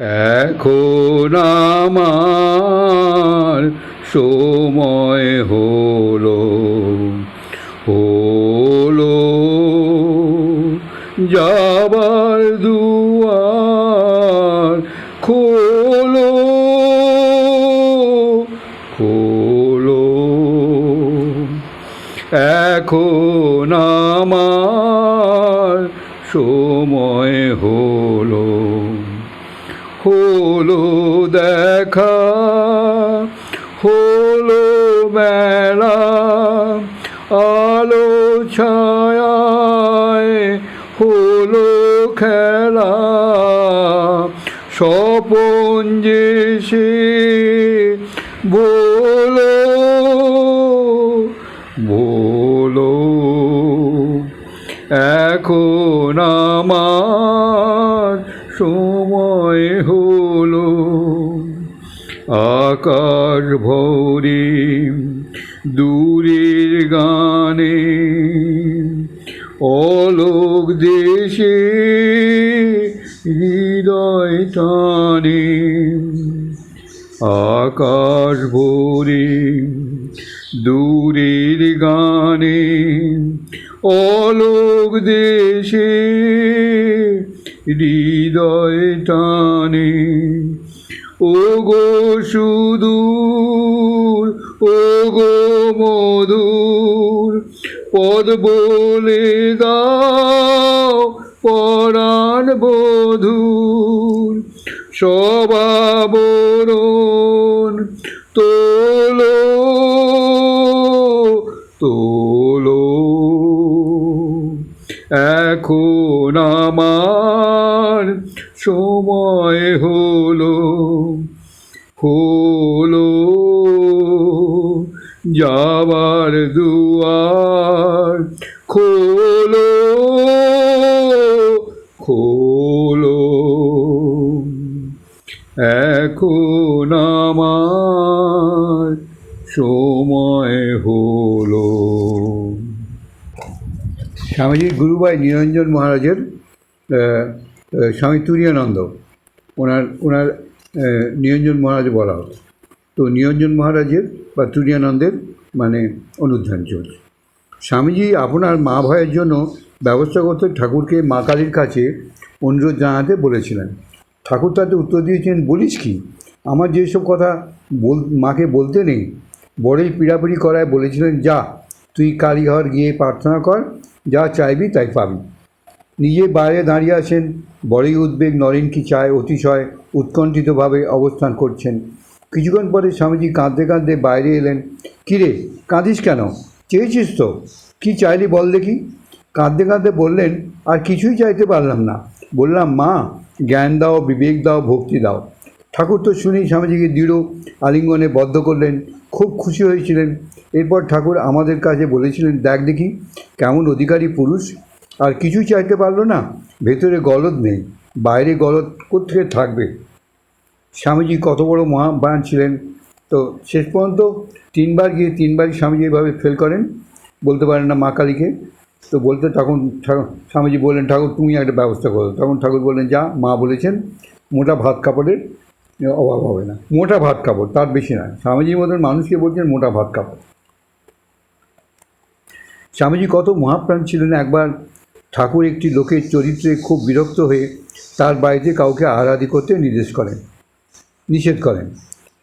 এখন আমার সময় হলো হলো যাবার দুয়ার খোলো খোলো। এখন হলো দেখা হলো মেলা, আলো ছায় হলো খেলা। স্বপন যে সে বলো বলো, এখন আমার সময় আকাশ ভরি দূরের গানে, অলোক দেশে হৃদয় টানে। আকাশ ভরে দূরের গানে, অলোক দেশে হৃদয় টানে। ও গো সুদূর ও গো মধুর, পদ বলে দাও পরাণ বধূর। সবাবরণ তোলো তোলো। এখন আমার সময় হলো হলো যাবার দুয়ার খোলো খোলো। এখন আমার সময় হলো। স্বামীজির গুরুভাই নিরঞ্জন মহারাজের স্বামী তুরিয়ানন্দ, ওনার ওনার নিরঞ্জন মহারাজ বলা হতো তো নিরঞ্জন মহারাজের বা তুরিয়ানন্দের মানে অনুধ্যান চলছে। স্বামীজি আপনার মা ভয়ের জন্য ব্যবস্থা করতে ঠাকুরকে মা কালীর কাছে অনুরোধ জানাতে বলেছিলেন। ঠাকুর তাতে উত্তর দিয়েছেন, বলিস কি? আমার যেসব কথা বল, মাকে বলতে নেই, বড়ই পিড়াপিড়ি করায় বলেছিলেন, যা, তুই কালীঘর গিয়ে প্রার্থনা কর, যা চাইবি তাই পাবি। নিজে বাইরে দাঁড়িয়ে আছেন, বড়ই উদ্বেগ নরেন কি চায় অতিশয় উৎকণ্ঠিতভাবে অবস্থান করছেন। কিছুক্ষণ পরে স্বামীজি কাঁদতে কাঁদতে বাইরে এলেন। কিরে, কাঁদিস কেন? চেয়েছিস তো? কী চাইলি বল দেখি? কাঁদতে কাঁদতে বললেন, আর কিছুই চাইতে পারলাম না। বললাম, মা, জ্ঞান দাও, বিবেক দাও, ভক্তি দাও। ঠাকুর তো শুনেই স্বামীজিকে দৃঢ় আলিঙ্গনে বদ্ধ করলেন। খুব খুশি হয়েছিলেন। এরপর ঠাকুর আমাদের কাছে বলেছিলেন, দেখ দেখি, কেমন অধিকারী পুরুষ। আর কিছুই চাইতে পারল না। ভেতরে গলদ নেই, বাইরে গলদ কোথেকে থাকবে? স্বামীজি কত বড় মহাবান ছিলেন। তো শেষ পর্যন্ত তিনবার গিয়ে তিনবারই স্বামীজি এভাবে ফেল করেন, বলতে পারেন না মা কালীকে। তো বলতে তখন স্বামীজি বললেন, ঠাকুর, তুমি একটা ব্যবস্থা করো। তখন ঠাকুর বললেন, যা। মা বলেছেন, মোটা ভাত কাপড়ের অভাব হবে না। মোটা ভাত কাপড়, তার বেশি নয় স্বামীজির মতন মানুষকে বলছেন, মোটা ভাত কাপড়। স্বামীজি কত মহাপ্রাণ ছিলেন একবার ঠাকুর একটি লোকের চরিত্রে খুব বিরক্ত হয়ে তার বাড়িতে কাউকে আহ্লাদি করতে নির্দেশ করেন, নিষেধ করেন।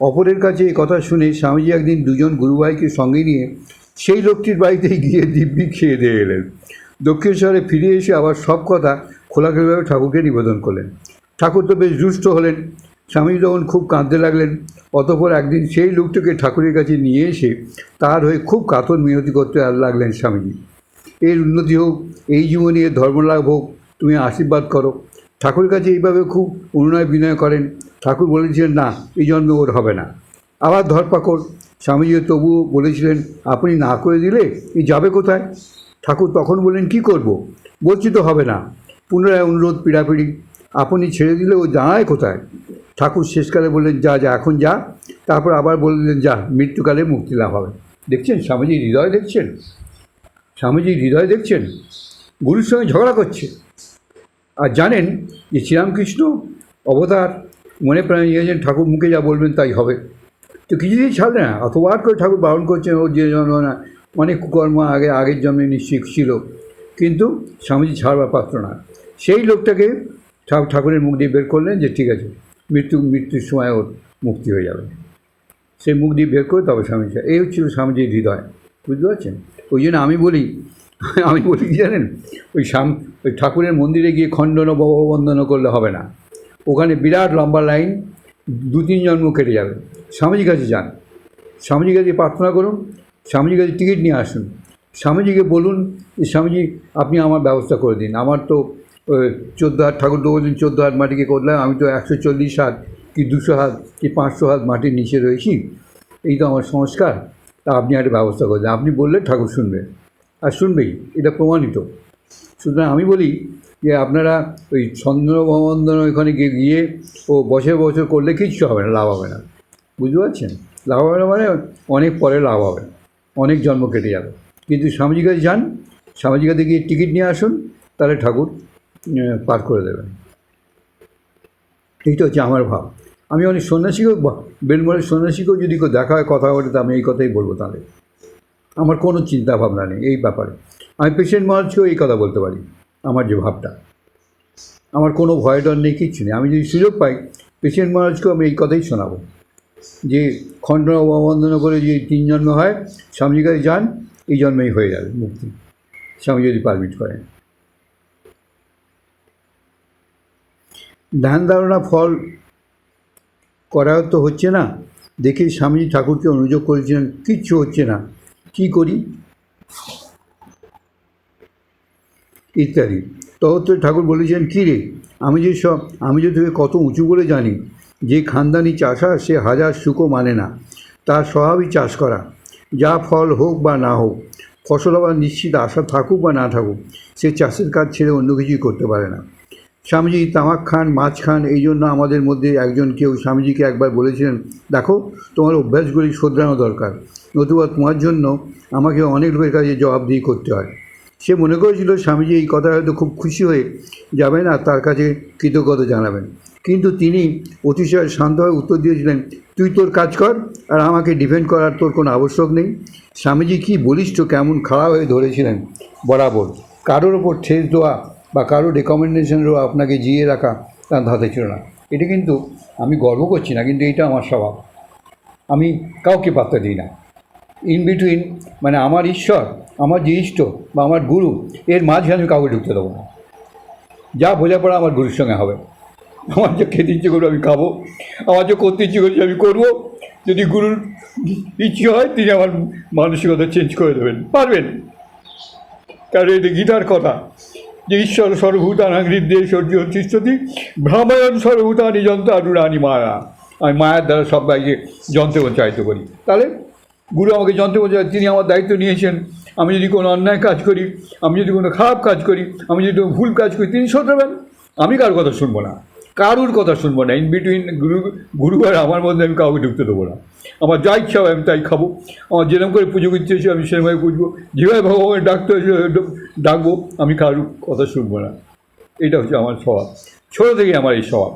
অপরের কাছে এই কথা শুনে স্বামীজি একদিন দুজন গুরুভাইকে সঙ্গে নিয়ে সেই লোকটির বাড়িতে গিয়ে দিব্যি খেয়ে দিয়ে এলেন। দক্ষিণেশ্বরে ফিরে এসে আবার সব কথা খোলাখুলিভাবে ঠাকুরকে নিবেদন করলেন। ঠাকুর তো বেশ দুষ্ট হলেন। স্বামীজি তখন খুব কাঁদতে লাগলেন। অতঃপর একদিন সেই লোকটিকে ঠাকুরের কাছে নিয়ে এসে তার হয়ে খুব কাতর মিনতি করতে লাগলেন স্বামীজি। এর উন্নতি হোক, এই জীবনে ধর্মলাভ হোক, তুমি আশীর্বাদ করো। ঠাকুরের কাছে এইভাবে খুব অনুনয় বিনয় করেন। ঠাকুর বলেছিলেন, না, এই জন্মে ওর হবে না। আবার ধরপাকড়। স্বামীজি তবুও বলেছিলেন, আপনি না করে দিলে এই যাবে কোথায়? ঠাকুর তখন বললেন, কি করব? বলছি তো হবে না। পুনরায় অনুরোধ, পীড়াপিড়ি। আপনি ছেড়ে দিলে ও দাঁড়ায় কোথায়? ঠাকুর শেষকালে বললেন, যা যা, এখন যা। তারপর আবার বললেন, যা, মৃত্যুকালে মুক্তি লাভ হবে। দেখছেন স্বামীজির হৃদয় দেখছেন? স্বামীজির হৃদয় দেখছেন, গুরুর সঙ্গে ঝগড়া করছে আর জানেন যে শ্রীরামকৃষ্ণ অবতার মনে প্রাণে নিয়েছেন, ঠাকুর মুখে যা বলবেন তাই হবে। তো কিছুতেই ছাড়বে না অতবার করে ঠাকুর বারণ করছেন ওর যে জন্ম না, অনেক কুকর্ম আগে, আগের জন্মে নিশ্চয়ই ছিল। কিন্তু স্বামীজি ছাড়বার পাত্র না। সেই লোকটাকে ঠাকুরের মুখ দিয়ে বের করলেন যে ঠিক আছে, মৃত্যু মৃত্যুর সময় ওর মুক্তি হয়ে যাবে। সেই মুখ দিয়ে বের করে তবে স্বামীজি, এই হচ্ছিল স্বামীজির হৃদয়। বুঝতে পারছেন? ওই জন্য আমি বলি আমি বলি, জানেন, ওই স্বাম ওই ঠাকুরের মন্দিরে গিয়ে খণ্ডন বন্দন করলে হবে না। ওখানে বিরাট লম্বা লাইন, দু তিন জন্ম কেটে যাবে। স্বামীজির কাছে যান। স্বামীজির কাছে প্রার্থনা করুন, স্বামীজির কাছে টিকিট নিয়ে আসুন। স্বামীজিকে বলুন যে, স্বামীজি, আপনি আমার ব্যবস্থা করে দিন। আমার তো চোদ্দ হাত, ঠাকুর তো বলছেন চোদ্দ হাত মাটিকে করলাম আমি তো একশো চল্লিশ হাত, কি দুশো হাত, কি পাঁচশো হাত মাটির নিচে রয়েছি। এই তো আমার সংস্কার। তা আপনি একটা ব্যবস্থা করে দেন। আপনি বললে ঠাকুর শুনবে। আর শুনবেই, এটা প্রমাণিত। সুতরাং আমি বলি যে আপনারা ওই চন্দ্রবন্দন ওইখানে গিয়ে গিয়ে ও বছর বছর করলে কিচ্ছু হবে না, লাভ হবে না। বুঝতে পারছেন? লাভ হবে না মানে অনেক পরে লাভ হবে। অনেক জন্ম কেটে যাবে। কিন্তু স্বামীজির কাছে যান, স্বামীজির কাছে গিয়ে টিকিট নিয়ে আসুন, তাহলে ঠাকুর পার করে দেবেন। এইটা হচ্ছে আমার ভাব। আমি অনেক সন্ন্যাসীকেও বা- বেলমরের সন্ন্যাসীকেও যদি কেউ দেখা হয়, কথা বলে, তো আমি এই কথাই বলব তাহলে। আমার কোনো চিন্তা ভাবনা নেই এই ব্যাপারে। আমি পেশেন্ট মহারাজকেও এই কথা বলতে পারি, আমার যে ভাবটা। আমার কোনো ভয় ডর নেই, কিচ্ছু নেই। আমি যদি সুযোগ পাই পেশেন্ট মহারাজকেও আমি এই কথাই শোনাবো। যে খণ্ড অববন্দনা করে যে তিন জন্ম হয় স্বামীজির কাছে যান, এই জন্মেই হয়ে যাবে মুক্তি। স্বামী যদি পারমিট করেন। ধ্যান ধারণা ফল করা তো হচ্ছে না। দেখে স্বামীজি ঠাকুরকে অনুযোগ করেছিলেন, কিচ্ছু হচ্ছে না। কি করি? ইত্যাদি। তখন ঠাকুর বলেছেন, কী রে? আমি যে সব, আমি যে তোকে কত উঁচু করে জানি, যে খানদানি চাষা, সে হাজার সুখও মানে না। তার স্বভাবই চাষ করা। যা ফল হোক বা না হোক, ফসল আবার নিশ্চিত আশা থাকুক বা না থাকুক, সে চাষের কাজ ছেড়ে অন্য কিছুই করতে পারে না। স্বামীজি তামাক খান, মাছ খান, এই জন্য আমাদের মধ্যে একজন কেউ স্বামীজিকে একবার বলেছিলেন, দেখো, তোমার অভ্যাসগুলি শোধরানো দরকার। নতুবা তোমার জন্য আমাকে অনেক লোকের কাছে জবাবদিহি করতে হয়। সে মনে করেছিল, স্বামীজি এই কথা হয়তো খুব খুশি হয়ে যাবেন আর তার কাছে কৃতজ্ঞতা জানাবেন। কিন্তু তিনি অতিশয় শান্তভাবে উত্তর দিয়েছিলেন, তুই তোর কাজ কর আর আমাকে ডিফেন্ড করার তোর কোনো আবশ্যক নেই। স্বামীজি কি বলিষ্ঠ, কেমন খাড়া হয়ে ধরেছিলেন, বরাবর। কারোর ওপর ঠেস দেওয়া বা কারোর রেকমেন্ডেশনেরও আপনাকে জিয়ে রাখা তার ধাতে ছিল না। এটা কিন্তু আমি গর্ব করছি না, কিন্তু এটা আমার স্বভাব। আমি কাউকে পাত্তা দিই না। ইন বিটুইন মানে আমার ঈশ্বর, আমার যে ইষ্ট বা আমার গুরু, এর মাঝে আমি কাউকে ঢুকতে দেবো না। যা বোঝাপড়া আমার গুরুর সঙ্গে হবে। আমার যে খেতে ইচ্ছে করবে আমি খাব, আমার যে করতে ইচ্ছে করছে আমি করব। যদি গুরুর ইচ্ছে হয়, তিনি আমার মানসিকতা চেঞ্জ করে দেবেন। পারবেন? কারণ এটা গীতার কথা। যে ঈশ্বর সর্বভূতানাং হৃদয়ে সূর্য তিষ্ঠতি ভ্রামায়ণ সর্বভূতানি রানী মায়া। আমি মায়ার দ্বারা সবাইকে যন্ত্রে পঞ্চায়িত করি। তাহলে গুরু আমাকে যন্ত্রে উৎসাহিত তিনি আমার দায়িত্ব নিয়েছেন। আমি যদি কোনো অন্যায় কাজ করি, আমি যদি কোনো খারাপ কাজ করি, আমি যদি ভুল কাজ করি, তিনি শোধরাবেন। আমি কারোর কথা শুনব না। কারুর কথা শুনব না ইন বিটুইন গুরু গুরু আর আমার মধ্যে আমি কাউকে ঢুকতে দেবো না। আমার যা ইচ্ছা হবে আমি তাই খাব। আমার যেরকম করে পুজো করতে হয়েছে আমি সেরকমভাবে পুজবো। যেভাবে ভগবানের ডাকতে হয়েছে ডাকবো, আমি কারুর কথা শুনব না। এটা হচ্ছে আমার স্বভাব। ছোটো থেকেই আমার এই স্বভাব।